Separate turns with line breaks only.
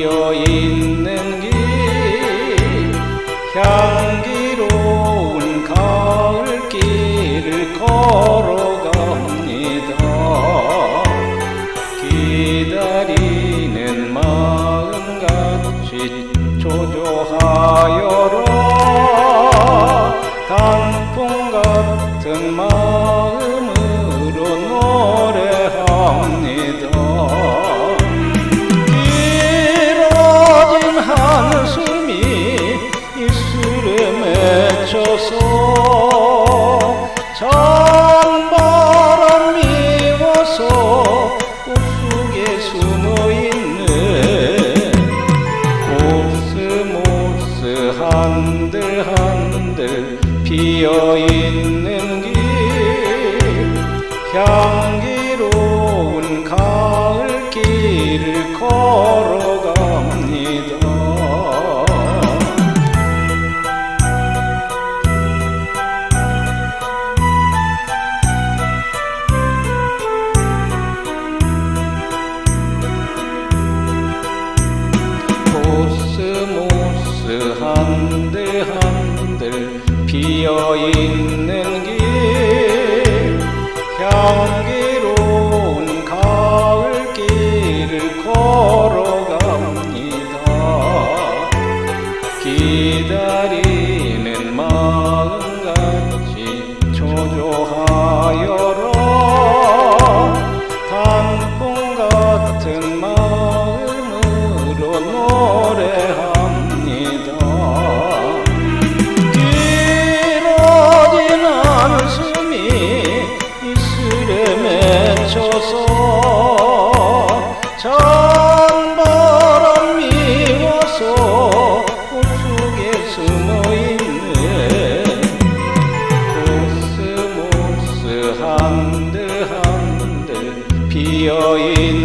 비어 있는 길 향기로운 가을길을 걸어갑니다. 기다리는 마음같이 초조하여라. 단풍 같은 마음 비어있는 비어 있는 길 향기로 Dio in